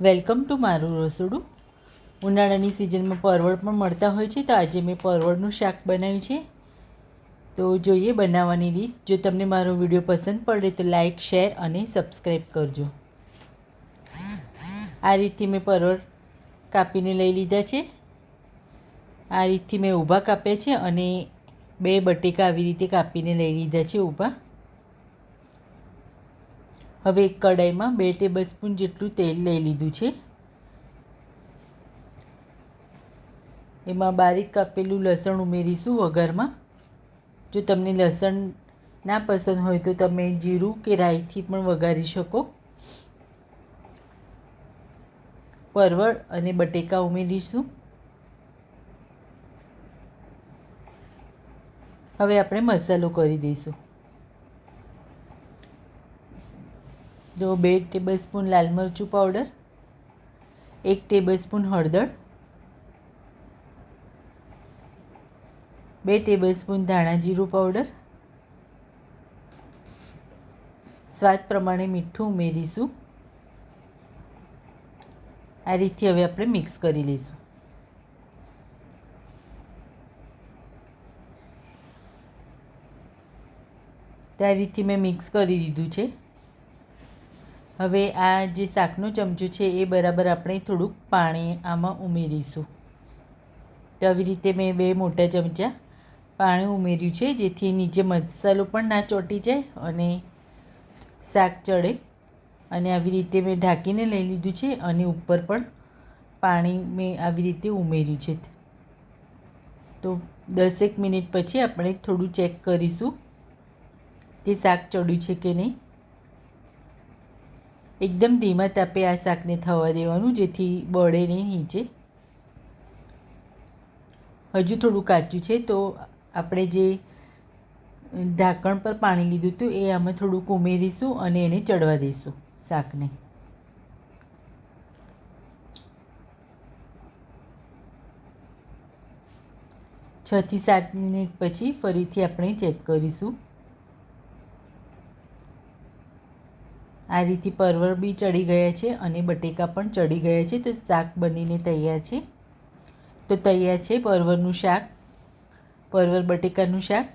Welcome to મારું રસોડું. ઉનાળાની સિઝનમાં પરવળ પણ મળતા હોય છે, તો આજે મેં પરવળનું શાક બનાવ્યું છે. તો જોઈએ બનાવવાની રીત. જો તમને મારો વીડિયો પસંદ પડે તો લાઇક શેર અને સબસ્ક્રાઈબ કરજો. આ રીતથી મેં પરવળ કાપીને લઈ લીધા છે. આ રીતથી મેં ઊભા કાપ્યા છે અને બે બટેકા આવી રીતે કાપીને લઈ લીધા છે ઊભા. હવે એક કડાઈમાં બે ટેબલ સ્પૂન જેટલું તેલ લઈ લીધું છે. એમાં બારીક કાપેલું લસણ ઉમેરીશું વઘારમાં. જો તમને લસણ ના પસંદ હોય તો તમે જીરું કે રાઈથી પણ વઘારી શકો. પરવળ અને બટેકા ઉમેરીશું. હવે આપણે મસાલો કરી દઈશું. જો બે ટેબલ સ્પૂન લાલ મરચું પાવડર એક ટેબલ સ્પૂન હળદર, બે ટેબલ સ્પૂન ધાણા જીરું પાવડર સ્વાદ પ્રમાણે મીઠું ઉમેરીશું. આ રીતથી હવે આપણે મિક્સ કરી લઈશું. તે રીતથી મેં મિક્સ કરી દીધું છે. હવે આ જે શાકનો ચમચો છે, એ બરાબર આપણે થોડુંક પાણી આમાં ઉમેરીશું. તો આવી રીતે મેં બે મોટા ચમચા પાણી ઉમેર્યું છે, જેથી નીચે મસાલો પણ ના ચોંટી જાય અને શાક ચડે. અને આવી રીતે મેં ઢાંકીને લઈ લીધું છે અને ઉપર પણ પાણી મેં આવી રીતે ઉમેર્યું છે. તો દસેક મિનિટ પછી આપણે થોડું ચેક કરીશું કે શાક ચડ્યું છે કે નહીં. એકદમ ધીમા તાપે આ શાકને થવા દેવાનું, જેથી બળે નહીં નીચે. હજુ થોડું કાચું છે, તો આપણે જે ઢાંકણ પર પાણી લીધું હતું, એ આમાં થોડુંક ઉમેરીશું અને એને ચડવા દઈશું શાકને. છથી સાત મિનિટ પછી ફરીથી આપણે ચેક કરીશું. આ રીતે પરવળ બી ચડી ગયા છે અને બટેકા પણ ચડી ગયા છે. તો શાક બનીને તૈયાર છે. તો તૈયાર છે પરવળનું શાક. પરવળ બટેકાનું શાક.